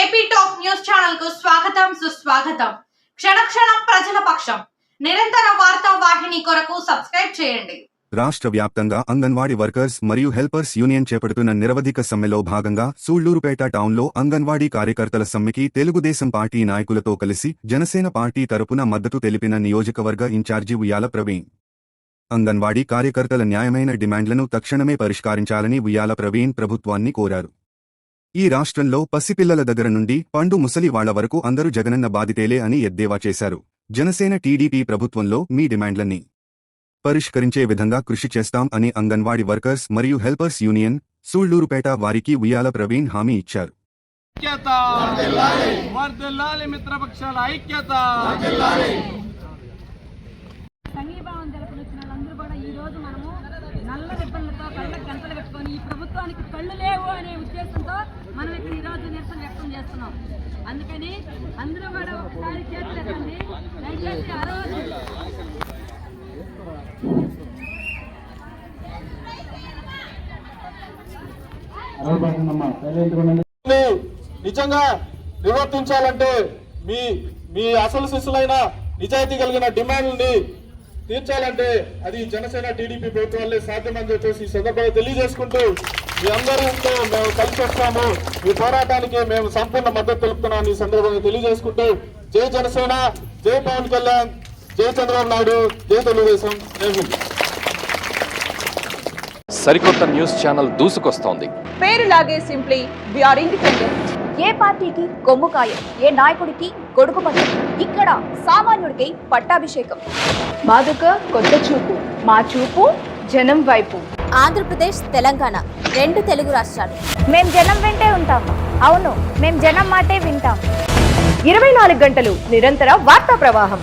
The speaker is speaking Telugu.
ఏపీ టాప్ న్యూస్ ఛానల్కు స్వాగతం సుస్వాగతం. క్షణక్షణం ప్రజల పక్షం. నిరంతర వార్తా వాహిని కొరకు సబ్స్క్రైబ్ చేయండి. రాష్ట్ర వ్యాప్తంగా అంగన్వాడీ వర్కర్స్ మరియు హెల్పర్స్ యూనియన్ చేపడుతున్న నిరవధిక సమ్మెలో భాగంగా సూళ్ళూరుపేట టౌన్లో అంగన్వాడీ కార్యకర్తల సమ్మెకి తెలుగుదేశం పార్టీ నాయకులతో కలిసి జనసేన పార్టీ తరపున మద్దతు తెలిపిన నియోజకవర్గ ఇన్ఛార్జి ఉయ్యాల ప్రవీణ్. అంగన్వాడీ కార్యకర్తల న్యాయమైన డిమాండ్లను తక్షణమే పరిష్కరించాలని ఉయ్యాల ప్రవీణ్ ప్రభుత్వాన్ని కోరారు. ఈ రాష్ట్రంలో పసిపిల్లల దగ్గర నుండి పండు ముసలి వాళ్ళ వరకు అందరూ జగనన్న బాధితేలే అని ఎద్దేవా చేశారు. జనసేన టీడీపీ ప్రభుత్వంలో మీ డిమాండ్లన్నీ పరిష్కరించే విధంగా కృషి చేస్తాం అని అంగన్వాడీ వర్కర్స్ మరియు హెల్పర్స్ యూనియన్ సూళ్ళూరుపేట వారికి ఉయ్యాల ప్రవీణ్ హామీ ఇచ్చారు. సంఘీభావం వాళ్ళందరూ కూడా ఈ రోజు మనము నల్ల రిబ్బన్లతో కళ్ళకు గంటలు పెట్టుకొని ఈ ప్రభుత్వానికి కళ్ళు లేవు అనే ఉద్దేశంతో మనం ఇక్కడ ఈ రోజు నిరసన వ్యక్తం చేస్తున్నాం. అందుకని అందరూ కూడా ఒకసారి చేతులు ఎత్తండి. దయచేసి ఆ నిజంగా నివర్తించాలంటే మీ మీ అసలు శిశులైన నిజాయితీ కలిగిన డిమాండ్ని తీర్చాలంటే అది జనసేన టీడీపీ ప్రభుత్వాలే సాధ్యమని చెప్పేసి ఈ సందర్భంగా తెలియజేసుకుంటూ మీ అందరితో మేము కలిసి వస్తాము. మీ పోరాటానికి మేము సంపూర్ణ మద్దతు తెలుపుతున్నాం. ఈ సందర్భంగా తెలియజేసుకుంటూ జై జనసేన జై పవన్ కళ్యాణ్ జై చంద్రబాబు నాయుడు జై తెలుగుదేశం. జై హింద్. సరికొత్త న్యూస్ ఛానల్ దూసుకొస్తోంది. పేరులాగే సింప్లీ ఆర్ ఇండిపెండెంట్ ఏ పార్టీకి కొమ్ము కాయం ఏ నాయకుడికి గొడుగు పట్టం ఇక్కడ సామాన్యుడికి పట్టాభిషేకం. మాదుక కొత్త చూపు మా చూపు జనం వైపు. ఆంధ్రప్రదేశ్ తెలంగాణ రెండు తెలుగు రాష్ట్రాలు. మేము జనం వెంటే ఉంటాం. అవును మేము జనం మాటే వింటాం. ఇరవై నాలుగు గంటలు నిరంతర వార్తా ప్రవాహం.